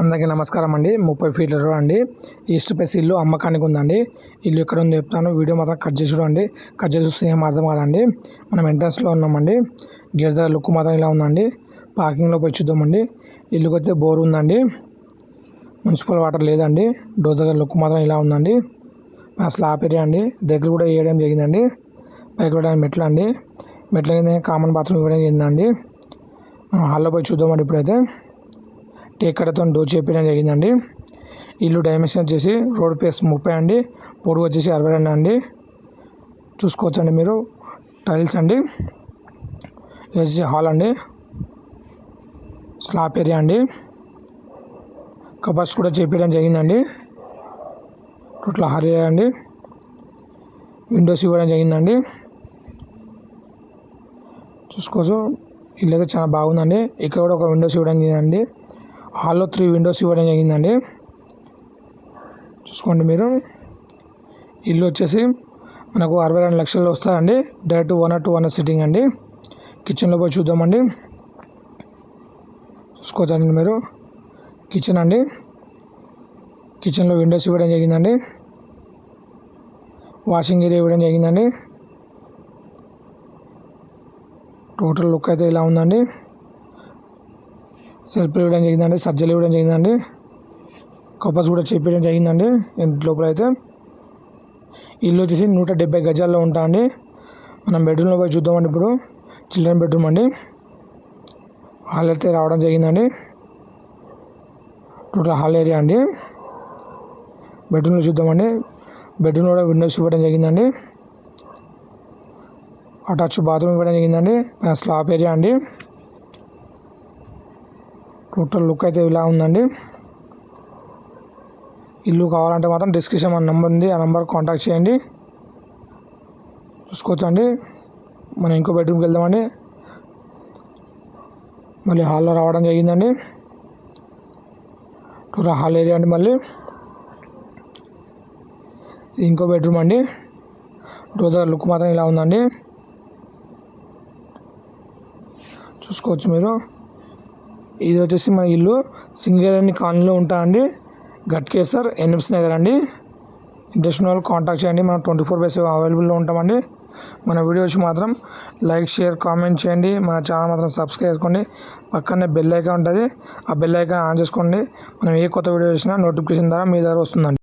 అందరికీ నమస్కారం అండి. ముప్పై ఫీట్ల రోడ్ అండి. ఈస్ట్ ఫేస్ ఇల్లు అమ్మకానికి ఉందండి. ఇల్లు ఎక్కడ ఉంది చెప్తాను. వీడియో మాత్రం కట్ చేసి చూడండి. కట్ చేసి చూస్తే ఏం అర్థం కాదండి. మనం ఎంట్రన్స్లో ఉన్నామండి. గేట్ దగ్గర లుక్ మాత్రం ఇలా ఉందండి. పార్కింగ్లో పోయి చూద్దామండి. ఇల్లుకి వచ్చే బోర్ ఉందండి. మున్సిపల్ వాటర్ లేదండి. డోర్ దగ్గర లుక్ మాత్రం ఇలా ఉందండి. స్లాబ్ ఏరియా అండి. దగ్గర కూడా వేయడం జరిగిందండి. పైకి వెళ్ళడానికి మెట్లు అండి. మెట్ల కింద కామన్ బాత్రూమ్ ఇవ్వడం జరిగిందండి హాల్లో పోయి చూద్దామండి ఇప్పుడైతే. టేకడతో డోర్ చేపించడం జరిగిందండి. ఇల్లు డైమెన్షన్ వచ్చేసి రోడ్ ప్లేస్ ముప్పై అండి. పొడుగు వచ్చేసి అరవై రెండు అండి. చూసుకోవచ్చండి మీరు. టైల్స్ అండి. వచ్చేసి హాల్ అండి. స్లాబ్ ఏరియా అండి. కబర్స్ కూడా చేపించడం జరిగిందండి. టోటల్ హాల్ ఏరియా అండి. విండోస్ ఇవ్వడం జరిగిందండి. చూసుకోవచ్చు ఇల్లు అయితే చాలా బాగుందండి. ఇక్కడ కూడా ఒక విండోస్ ఇవ్వడం జరిగిందండి. హాల్లో త్రీ విండోస్ ఇవ్వడం జరిగిందండి. చూసుకోండి మీరు. ఇల్లు వచ్చేసి మనకు అరవై రెండు లక్షల్లో వస్తాయండి direct one two one sitting అండి. కిచెన్లో పోయి చూద్దామండి. చూసుకోవచ్చండి మీరు. కిచెన్ అండి. కిచెన్లో విండోస్ ఇవ్వడం జరిగిందండి. వాషింగ్ ఏరియా ఇవ్వడం జరిగిందండి. టోటల్ లుక్ అయితే ఇలా ఉందండి. సెల్ఫ్ ఇవ్వడం జరిగిందండి సజ్జలు ఇవ్వడం జరిగిందండి. కపర్స్ కూడా చేపించడం జరిగిందండి ఇంటి లోపల అయితే. ఇల్లు వచ్చేసి నూట డెబ్బై గజాల్లో ఉంటా అండి. మనం బెడ్రూమ్లో పోయి చూద్దామండి ఇప్పుడు. చిల్డ్రన్ బెడ్రూమ్ అండి. హాల్ అయితే రావడం జరిగిందండి. టోటల్ హాల్ ఏరియా అండి. బెడ్రూమ్లో చూద్దామండి. బెడ్రూమ్లో కూడా విండోస్ ఇవ్వడం జరిగిందండి. అటాచ్ బాత్రూమ్ ఇవ్వడం జరిగిందండి. స్లాబ్ ఏరియా అండి. టోటల్ లుక్ అయితే ఇలా ఉందండి. ఇల్లు కావాలంటే మాత్రం డిస్క్రిప్షన్ మన నెంబర్ ఉంది. ఆ నెంబర్ కాంటాక్ట్ చేయండి. చూసుకోవచ్చండి. మనం ఇంకో బెడ్రూమ్కి వెళ్దామండి. మళ్ళీ హాల్లో రావడం జరిగిందండి. టోటల్ హాల్ ఏరియా అండి మళ్ళీ. ఇంకో బెడ్రూమ్ అండి. టూ దగ్గర లుక్ మాత్రం ఇలా ఉందండి. చూసుకోవచ్చు మీరు. ఇది వచ్చేసి మన ఇల్లు. సింగరేణి కాలనీలో ఉంటా అండి. గట్కేసర్ ఎన్ఎంస్ నగర్ అండి. ఇంట్రెస్ట్ వాళ్ళు కాంటాక్ట్ చేయండి. మనం ట్వంటీ ఫోర్ బై సెవెన్ అవైలబుల్లో ఉంటామండి. మన వీడియో వచ్చి మాత్రం లైక్ షేర్ కామెంట్ చేయండి. మన ఛానల్ మాత్రం సబ్స్క్రైబ్ చేసుకోండి. పక్కనే బెల్ ఐకాన్ ఉంటుంది. ఆ బెల్ ఐకాన్ ఆన్ చేసుకోండి. మనం ఏ కొత్త వీడియో చేసినా నోటిఫికేషన్ ద్వారా మీ దగ్గర వస్తుందండి.